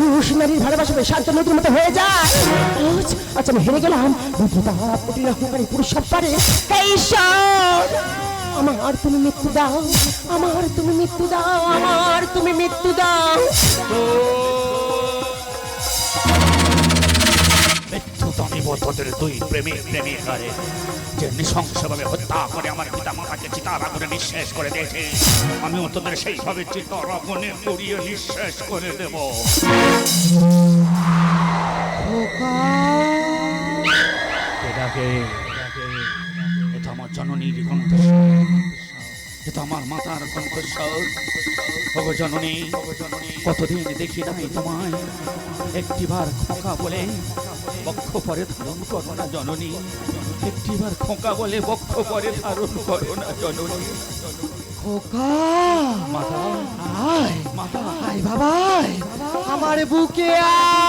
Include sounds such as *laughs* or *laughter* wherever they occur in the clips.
পুরুষ নারীর ভালোবাসা শান্ত নদীর মতো হয়ে যায়। আচ্ছা আমি হেরে গেলাম। অহংকারী পুরুষ সব পারে। আমার তুমি মৃত্যু দাও। আমার তুমি মৃত্যু দাও, আমার তুমি মৃত্যু দাও। মৃত্যুতমী তোদের দুই প্রেমিক প্রেমিকারে। যে নৃশংসভাবে হত্যা করে আমার পিতা মাতাকে চিতার আগুনে নিঃশেষ করে দিয়েছে। আমিও তোদের সেইভাবে চিতার আগুনে পুড়িয়ে নিঃশেষ করে দেব। এটাকে এটা আমার জননীর এটা আমার মাতার কণ্ঠস্বর। ওগো জননী কতদিন দেখি নাই তোমায়। একটিবার খোকা বলে বক্ষ পরে ধারণ করো না জননী। একটিবার খোকা বলে বক্ষ পরে ধারণ করো না জননী। খোকা! মাতা আয়! মাতা। আয় আমার বুকে আয়!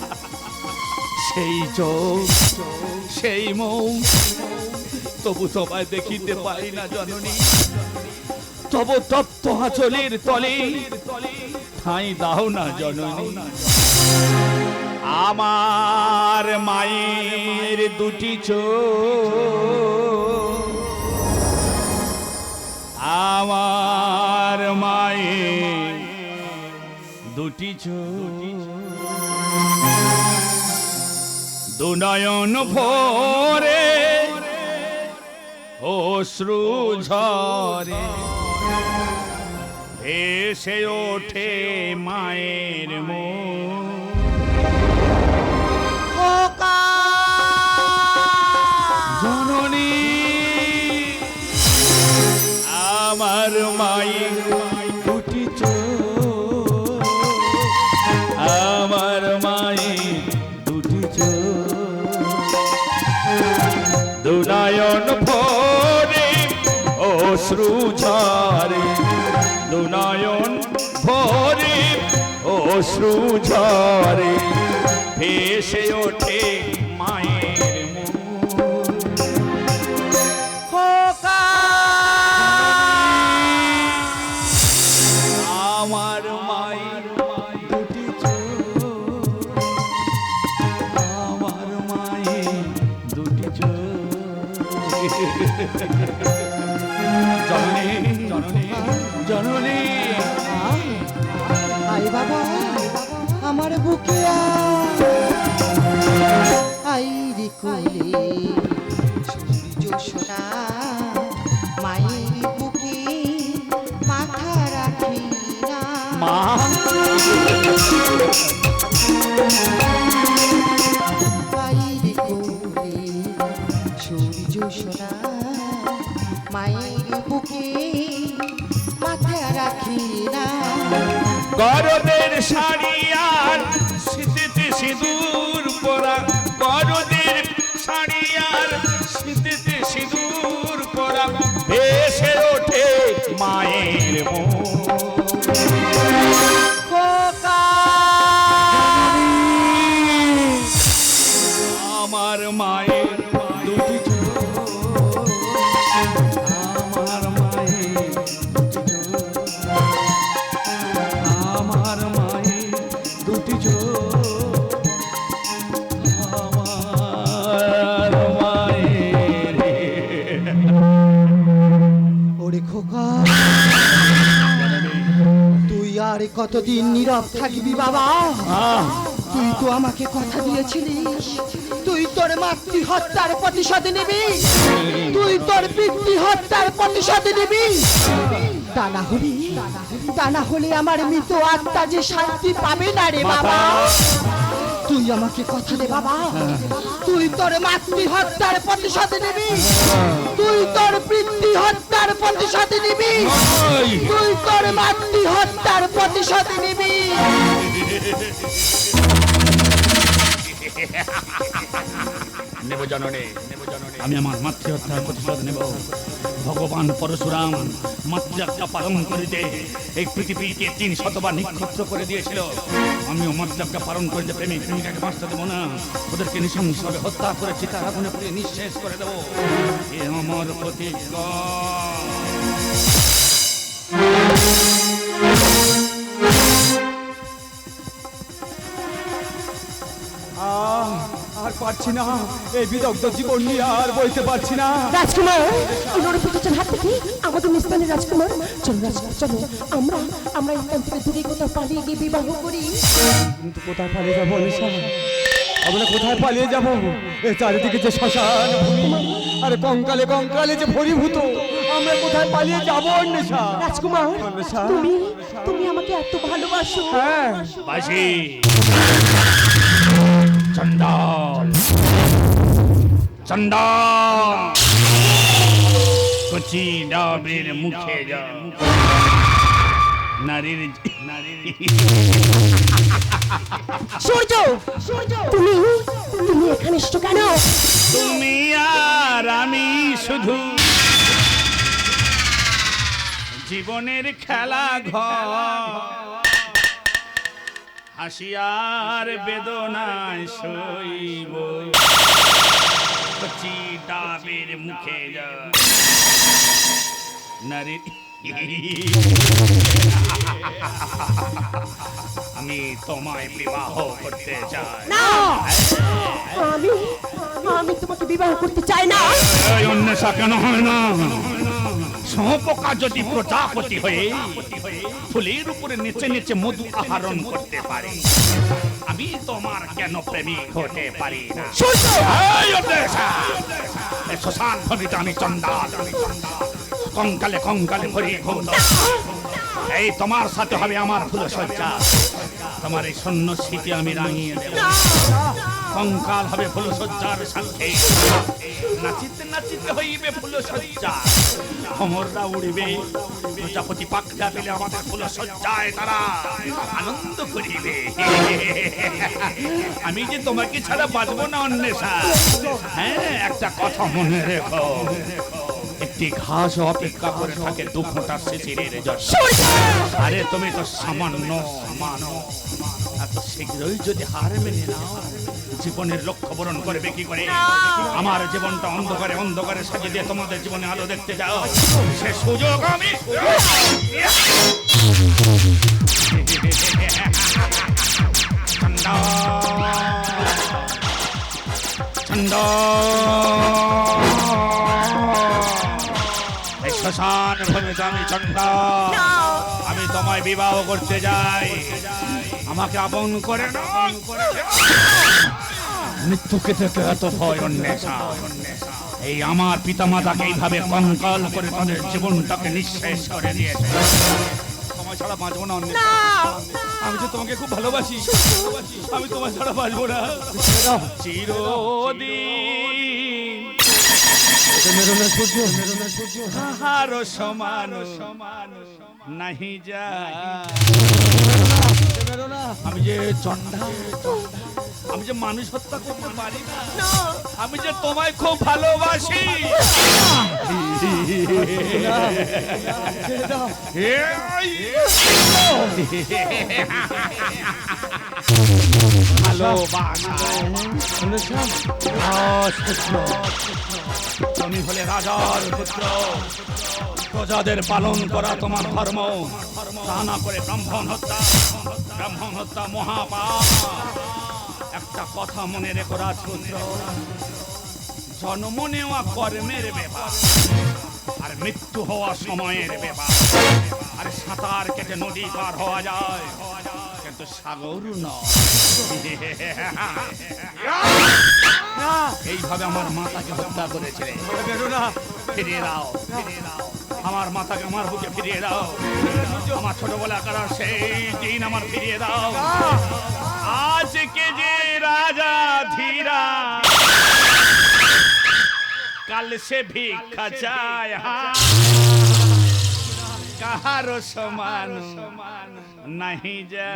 *laughs* সেই চোখ, সেই মৌ তবু তোমায় দেখিতে পারি না জননী। তবু তপ্ত হাচলের তলে। ঠাঁই দাও না জননী। আমার মায়ের দুটি চোখ। আমার মায়ের দুটি চোখ। দুনয়ন ভোরে অশ্রু ঝরে। এসে ওঠে মায়ের মুখ অশ্রু ঝরে দুনায়ন ভরে অশ্রু ঝরে ভেসে ওঠে মায়ের আমার মায়ের দুটি আমার দুটি জননী জননী জননী। আয় বাবা আমার বুকে আই রে কোলে সূর্য মায়ের বুকে মাথা রাখি না। মা। আই রে কোলে সূর্য সোনা মায়ের বুকে মাথা রাখি না। শাড়ি আর শীতেতে সিঁদুর পরা। গরদের শাড়ি আর শীতেতে সিঁদুর পরা। ভেসে ওঠে মায়ের কতদিন নীরব থাকবি বাবা? তুই তো আমাকে কথা দিয়েছিলিস তুই তোর মাতৃ হত্যার প্রতিশোধ নিবি। তুই তোর পিতৃ হত্যার প্রতিশোধ নিবি। তা না হলে তা না হলে আমার মৃত আত্মা যে শান্তি পাবে না রে বাবা। তুই আমাকে কথা দে বাবা। তুই তোর মাতৃ হত্যার প্রতিশোধ নিবি। তুই তোর পিতৃ হত্যার প্রতিশোধ নিবি। তুই তোর মাতৃ হত্যার প্রতিশোধ নিবি। আমি আমার মাতৃহত্যার প্রতিশোধ নেব। ভগবান পরশুরাম মাতৃহত্যা পালন করিতে এই পৃথিবীকে তিন শতবার নিক্ষত্র করে দিয়েছিল। আমিও মাতৃহত্যা পালন করিতে প্রেমিক প্রেমিকাকে বাঁচতে দেবো না। ওদেরকে নৃশংসভাবে হত্যা করে চিতার আগুনে পুড়িয়ে নিঃশেষ করে দেবো। এ আমার প্রতিজ্ঞা। পারছি না। এই বিদগ্ধ জীবন নিয়ে আর বইতে পারছি না। রাজকুমার হাত থেকে আমাদের রাজকুমার। চলো রাজকুমার চলো। আমরা আমরা এখান থেকে দূরে কোথাও পালিয়ে গিয়ে বিবাহ করি। কিন্তু কোথায় পালিয়ে যাব আমরা কোথায় পালিয়ে যাব? এই চারিদিকে যে শ্মশান আর কঙ্কালে কঙ্কালে যে ভরিভূত আমরা কোথায় পালিয়ে যাব নেশা রাজকুমার অন্বেষা। তুমি তুমি আমাকে এত ভালোবাসো। হ্যাঁ। বাসি চন্ডাল চন্ডাল কচি ডাবের মুখে যা। নারীর নারীর সূর্য তুমি তুমি এখানে এসছো কেন? তুমি আর আমি শুধু জীবনের খেলা ঘর। হাসিয়ার বেদনায় সইব। কচি ডাবের মুখে আমি তোমায় বিবাহ করতে চাই। না! আমি আমি তোমাকে বিবাহ করতে চাই না। এই অন্বেষা কেন হয় না? শুঁয়োপোকা যদি প্রজাপতি হয়ে ফুলের উপরে নিচে নেচে মধু আহরণ করতে পারে। আমি তোমার কেন প্রেমিক হতে পারি না? শ্মশান ভূমিতে আমি চন্দাল কঙ্কালে কঙ্কালে ভরিয়ে ঘুম এই তোমার সাথে হবে আমার ফুল সজ্জা তোমার এই শূন্য স্মৃতি আমি রাঙিয়ে দেব। কঙ্কাল হবে ফুল সজ্জার সাথে। নাচিতে নাচিতে হইবে ফুল সজ্জা উড়িবে। প্রজাপতি পাখা পেলে আমাদের ফুল সজ্জায় তারা আনন্দ করিবে। আমি যে তোমাকে ছাড়া বাঁচবো না অন্বেষা। হ্যাঁ একটা কথা মনে রেখো। একটি ঘাস অপেক্ষা করে থাকে দু ফোঁটা শিশিরের জন্য আরে তুমি তো সামান্য মানো এত শীঘ্রই যদি হার মেনে নাও জীবনের লক্ষ্য পূরণ করবে কি করে? আমার জীবনটা অন্ধকারে অন্ধকারে সাজিয়ে দিয়ে তোমাদের জীবনে আলো দেখতে যাও। সে সুযোগ আমি চন্ডা চন্ডা শ্মশান ভূমিতে আমি চন্ডা আমি তোমায় বিবাহ করতে যাই। আমাকে আপন করে না মৃত্যুকে থেকে এত ভয় অন্বেষা। এই আমার পিতামাতাকে এইভাবে কঙ্কাল করে তাদের জীবনটাকে নিঃশেষ করে দিয়েছে। সময় ছাড়া বাঁচবো না আমি যে তোমাকে খুব ভালোবাসি আমি তোমার ছাড়া বাঁচবো না। চিরদিন সমান সমান নাহি যা আমি যে চন্ডা আমি যে মানুষ হত্যা করতে পারি না আমি যে তোমায় খুব ভালোবাসি! ভালোবাসা। তুমি হলে রাজার পুত্র। প্রজাদের পালন করা তোমার ধর্ম। তা না করে ব্রাহ্মণ হত্যা। ব্রাহ্মণ হত্যা মহাপাপ। একটা কথা মনে রেখো, রাজপুত্র। জন্ম নেওয়া কর্মের ব্যাপার। আর মৃত্যু হওয়া সময়ের ব্যাপার। আর সাঁতার কেটে নদী পার হওয়া যায়। কিন্তু সাগর নয়। *laughs* এইভাবে আমার মাতাকে হত্যা করেছিলে। না। ফিরিয়ে দাও ফিরিয়ে দাও। আমার মাতাকে আমার বুকে ফিরিয়ে দাও। আমার ছোটবেলা ছোটবেলাকার সেই দিন আমার ফিরিয়ে দাও। আজকে যে রাজা ধীরা কাল সে ভিক্ষা চায় কাহারো সমান নাহি যা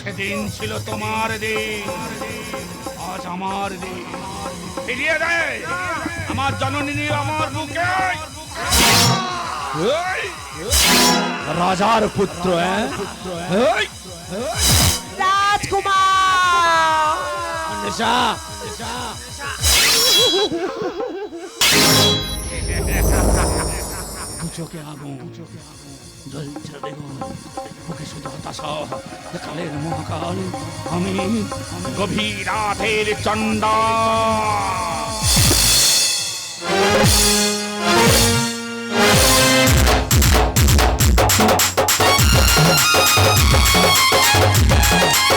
সেদিন ছিল তোমার দিন আজ আমার দিন। ফিরিয়ে দে আমার জননী আমার বুকে। রাজার পুত্র হ্যাঁ? রাজকুমার। নেশা *laughs* দু চোখে আগুন। জ্বলছে বেগুন বুকে শুধু হতাশা কালের মহাকাল আমি গভীর রাতের চণ্ডা